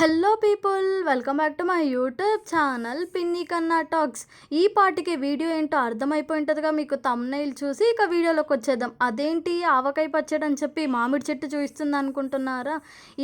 Hello people welcome back to my YouTube channel Pinni Kanna talks ఈ పాటికి video ఏంటో అర్థమైపోయి ఉంటుందిగా మీకు తమ్నైల్ చూసి ఇక వీడియోలోకి వచ్చేద్దాం. అదేంటి? ఆవకాయ పచ్చడి అని చెప్పి మామిడి చెట్టు చూపిస్తుంది అనుకుంటున్నారా?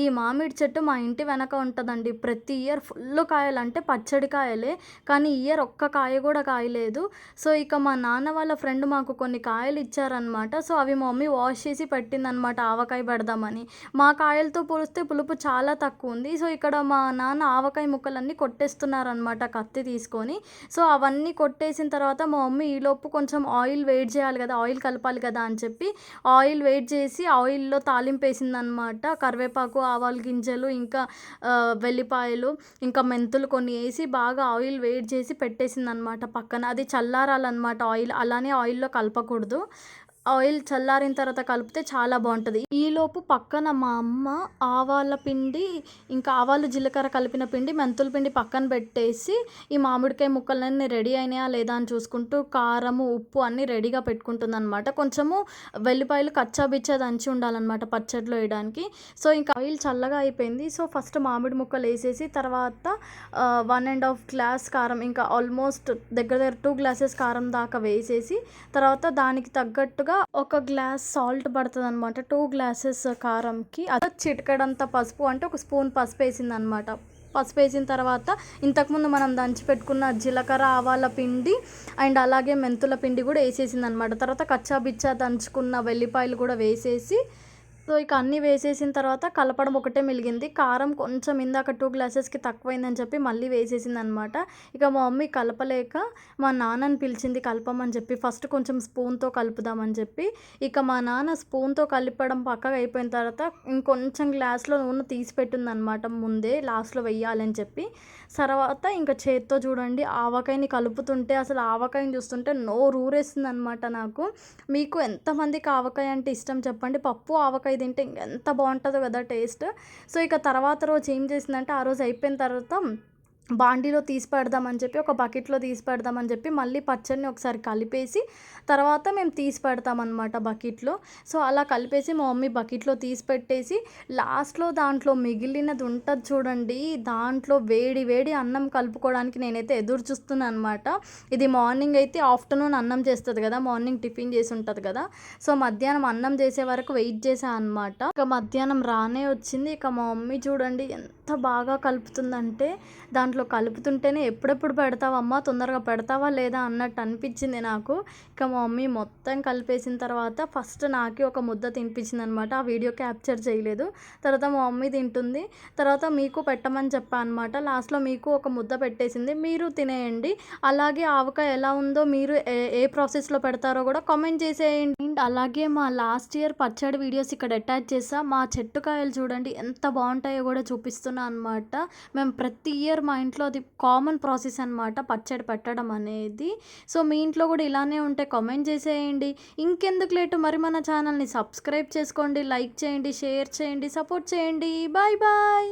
ఈ మామిడి చెట్టు మా ఇంటి వెనక ఉంటుందండి. ప్రతి ఇయర్ ఫుల్ కాయలు అంటే పచ్చడి కాయలే. కానీ ఇయర్ ఒక్క కాయ కూడా కాయలేదు. సో ఇక మా నాన్న వాళ్ళ ఫ్రెండ్ మాకు కొన్ని కాయలు ఇచ్చారనమాట సో అవి మా మమ్మీ వాష్ చేసి పెట్టిందనమాట ఆవకాయ పెడదామని. మా కాయలతో పోలిస్తే పులుపు చాలా తక్కువ ఉంది. సో ఇక ఇక్కడ మా నాన్న ఆవకాయ ముక్కలన్నీ కొట్టేస్తున్నారనమాట కత్తి తీసుకొని. సో అవన్నీ కొట్టేసిన తర్వాత మా మమ్మీ ఈలోపు కొంచెం ఆయిల్ వెయిట్ చేయాలి కదా ఆయిల్ కలపాలి కదా అని చెప్పి ఆయిల్ వెయిట్ చేసి ఆయిల్లో తాలింపు వేసిందనమాట కరివేపాకు ఆవాల గింజలు ఇంకా వెల్లిపాయలు ఇంకా మెంతులు కొన్ని వేసి బాగా ఆయిల్ వెయిట్ చేసి పెట్టేసింది అనమాట పక్కన. అది చల్లారాలన్నమాట ఆయిల్. అలానే ఆయిల్లో కలపకూడదు. ఆయిల్ చల్లారిన తర్వాత కలిపితే చాలా బాగుంటుంది. ఈలోపు పక్కన మా అమ్మ ఆవాల పిండి ఇంకా ఆవాలు జీలకర్ర కలిపిన పిండి మెంతుల పిండి పక్కన పెట్టేసి ఈ మామిడికాయ ముక్కలన్నీ రెడీ అయినాయా లేదా అని చూసుకుంటూ కారము ఉప్పు అన్నీ రెడీగా పెట్టుకుంటుంది అనమాట కొంచెము వెల్లిపాయలు కచ్చా బిచ్చా దంచి ఉండాలన్నమాట పచ్చడిలో వేయడానికి. సో ఇంకా ఆయిల్ చల్లగా అయిపోయింది. సో ఫస్ట్ మామిడి ముక్కలు వేసేసి తర్వాత వన్ అండ్ హాఫ్ గ్లాస్ కారం ఇంకా ఆల్మోస్ట్ దగ్గర దగ్గర టూ గ్లాసెస్ కారం దాకా వేసేసి తర్వాత దానికి తగ్గట్టుగా ఒక గ్లాస్ సాల్ట్ పడుతుంది అనమాట టూ గ్లాసెస్ కారంకి. అది చిటికడంత పసుపు అంటే ఒక స్పూన్ పసుపు వేసింది అనమాట పసుపు వేసిన తర్వాత ఇంతకుముందు మనం దంచి పెట్టుకున్న జీలకర్ర ఆవాల పిండి అండ్ అలాగే మెంతుల పిండి కూడా వేసేసింది అనమాట తర్వాత కచ్చా బిచ్చా దంచుకున్న వెల్లిపాయలు కూడా వేసేసి సో ఇక అన్నీ వేసేసిన తర్వాత కలపడం ఒకటే మిలిగింది. కారం కొంచెం ఇందాక టూ గ్లాసెస్కి తక్కువైందని చెప్పి మళ్ళీ వేసేసింది అనమాట ఇక మా మమ్మీ కలపలేక మా నాన్నని పిలిచింది కలపమని చెప్పి ఫస్ట్ కొంచెం స్పూన్తో కలుపుదామని చెప్పి. ఇక మా నాన్న స్పూన్తో కలిపడం పక్కగా అయిపోయిన తర్వాత ఇంకొంచెం గ్లాస్లో నూనె తీసి పెట్టింది అనమాట ముందే లాస్ట్లో వెయ్యాలని చెప్పి. తర్వాత ఇంకా చేత్తో చూడండి ఆవకాయని కలుపుతుంటే అసలు ఆవకాయని చూస్తుంటే నోరు ఊరేస్తుంది అనమాట నాకు. మీకు ఎంతమందికి ఆవకాయ అంటే ఇష్టం చెప్పండి? పప్పు ఆవకాయ తింటే ఎంత బాగుంటుందో కదా టేస్ట్. సో ఇక తర్వాత రోజు ఏం చేసిందంటే ఆ రోజు అయిపోయిన తర్వాత బాండీలో తీసి పెడదామని చెప్పి ఒక బకెట్లో తీసి పెడదామని చెప్పి మళ్ళీ పచ్చడిని ఒకసారి కలిపేసి తర్వాత మేము తీసి పెడతామన్నమాట బకెట్లో. సో అలా కలిపేసి మా మమ్మీ బకెట్లో తీసి పెట్టేసి లాస్ట్లో దాంట్లో మిగిలినది ఉంటుంది చూడండి దాంట్లో వేడి వేడి అన్నం కలుపుకోవడానికి నేనైతే ఎదురు చూస్తున్నాను అనమాట ఇది మార్నింగ్ అయితే ఆఫ్టర్నూన్ అన్నం చేస్తుంది కదా మార్నింగ్ టిఫిన్ చేసి ఉంటుంది కదా. సో మధ్యాహ్నం అన్నం చేసే వరకు వెయిట్ చేసా అనమాట ఇక మధ్యాహ్నం రానే వచ్చింది. ఇక మా మమ్మీ చూడండి ఎంత బాగా కలుపుతుందంటే దాంట్లో దాంట్లో కలుపుతుంటేనే ఎప్పుడెప్పుడు పెడతావమ్మా తొందరగా పెడతావా లేదా? అన్నట్టు అనిపించింది నాకు. ఇక మా మమ్మీ మొత్తం కలిపేసిన తర్వాత ఫస్ట్ నాకే ఒక ముద్ద తినిపించింది అనమాట ఆ వీడియో క్యాప్చర్ చేయలేదు. తర్వాత మా మమ్మీ తింటుంది. తర్వాత మీకు పెట్టమని చెప్పా అనమాట. లాస్ట్లో మీకు ఒక ముద్ద పెట్టేసింది. మీరు తినేయండి. అలాగే ఆవకాయ ఎలా ఉందో మీరు ఏ ఏ ప్రాసెస్లో పెడతారో కూడా కామెంట్ చేసేయండి. అండ్ అలాగే మా లాస్ట్ ఇయర్ పచ్చడి వీడియోస్ ఇక్కడ అటాచ్ చేసా. మా చెట్టుకాయలు చూడండి ఎంత బాగుంటాయో కూడా చూపిస్తున్నా అనమాట. మేము ప్రతి ఇయర్ మా ఇంట్లో అది కామన్ ప్రాసెస్ అనమాట పచ్చడి పెట్టడం అనేది. సో మీ ఇంట్లో కూడా ఇలానే ఉంటే కామెంట్ చేసేయండి. ఇంకెందుకు లేటు మరి మన ఛానల్ని సబ్స్క్రైబ్ చేసుకోండి లైక్ చేయండి షేర్ చేయండి సపోర్ట్ చేయండి. Bye bye.